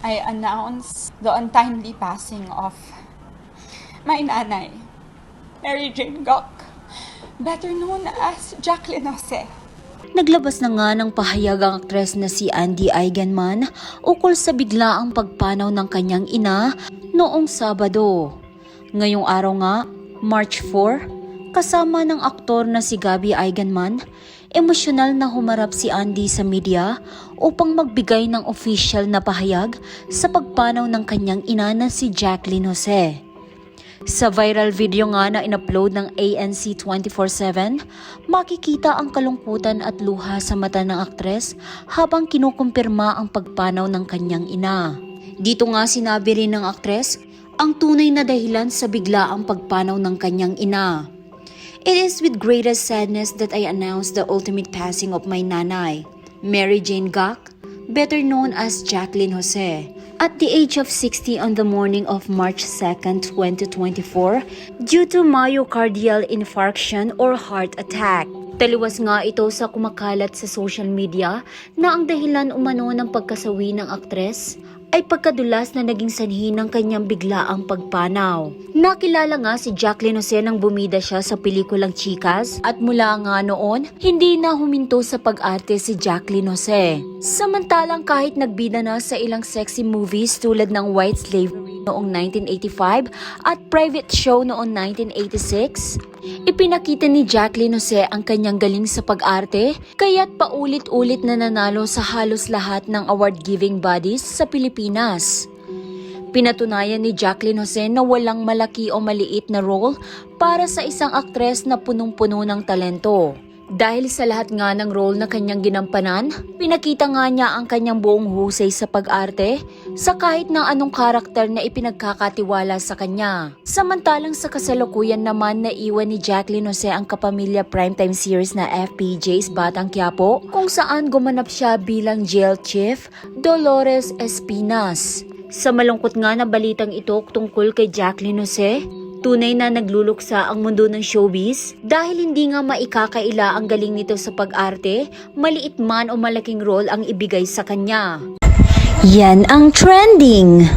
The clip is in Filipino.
I announce the untimely passing of my nanay, Mary Jane Gok, better known as Jacqueline Jose. Naglabas na nga ng pahayag ang aktres na si Andy Eigenman ukol sa biglaang pagpanaw ng kanyang ina noong Sabado. Ngayong araw nga, March 4, kasama ng aktor na si Gabby Eigenman, emosyonal na humarap si Andy sa media upang magbigay ng official na pahayag sa pagpanaw ng kanyang ina na si Jacqueline Jose. Sa viral video nga na inupload ng ANC 24-7, makikita ang kalungkutan at luha sa mata ng aktres habang kinukumpirma ang pagpanaw ng kanyang ina. Dito nga sinabi rin ng aktres ang tunay na dahilan sa biglaang pagpanaw ng kanyang ina. It is with greatest sadness that I announce the ultimate passing of my nanay, Mary Jane Gak, better known as Jacqueline Jose, at the age of 60 on the morning of March 2nd, 2024, due to myocardial infarction or heart attack. Taliwas nga ito sa kumakalat sa social media na ang dahilan umano ng pagkasawi ng aktres ay pagkadulas na naging sanhi ng kanyang biglaang pagpanaw. Nakilala nga si Jacqueline Jose nang bumida siya sa pelikulang Chicas at mula nga noon, hindi na huminto sa pag-arte si Jacqueline Jose. Samantalang kahit nagbida na sa ilang sexy movies tulad ng White Slavery noong 1985 at Private Show noong 1986, ipinakita ni Jacqueline Jose ang kanyang galing sa pag-arte kaya't paulit-ulit na nanalo sa halos lahat ng award-giving bodies sa Pilipinas. Pinatunayan ni Jacqueline Jose na walang malaki o maliit na role para sa isang aktres na punong-puno ng talento. Dahil sa lahat nga ng role na kanyang ginampanan, pinakita nga niya ang kanyang buong husay sa pag-arte sa kahit na anong karakter na ipinagkakatiwala sa kanya. Samantalang sa kasalukuyan naman na iwan ni Jacqueline Jose ang kapamilya primetime series na FPJ's Batang Quiapo kung saan gumanap siya bilang jail chief Dolores Espinas. Sa malungkot nga na balitang ito tungkol kay Jacqueline Jose, tunay na nagluluksa ang mundo ng showbiz dahil hindi nga maikakaila ang galing nito sa pag-arte, maliit man o malaking role ang ibigay sa kanya. Yan ang trending!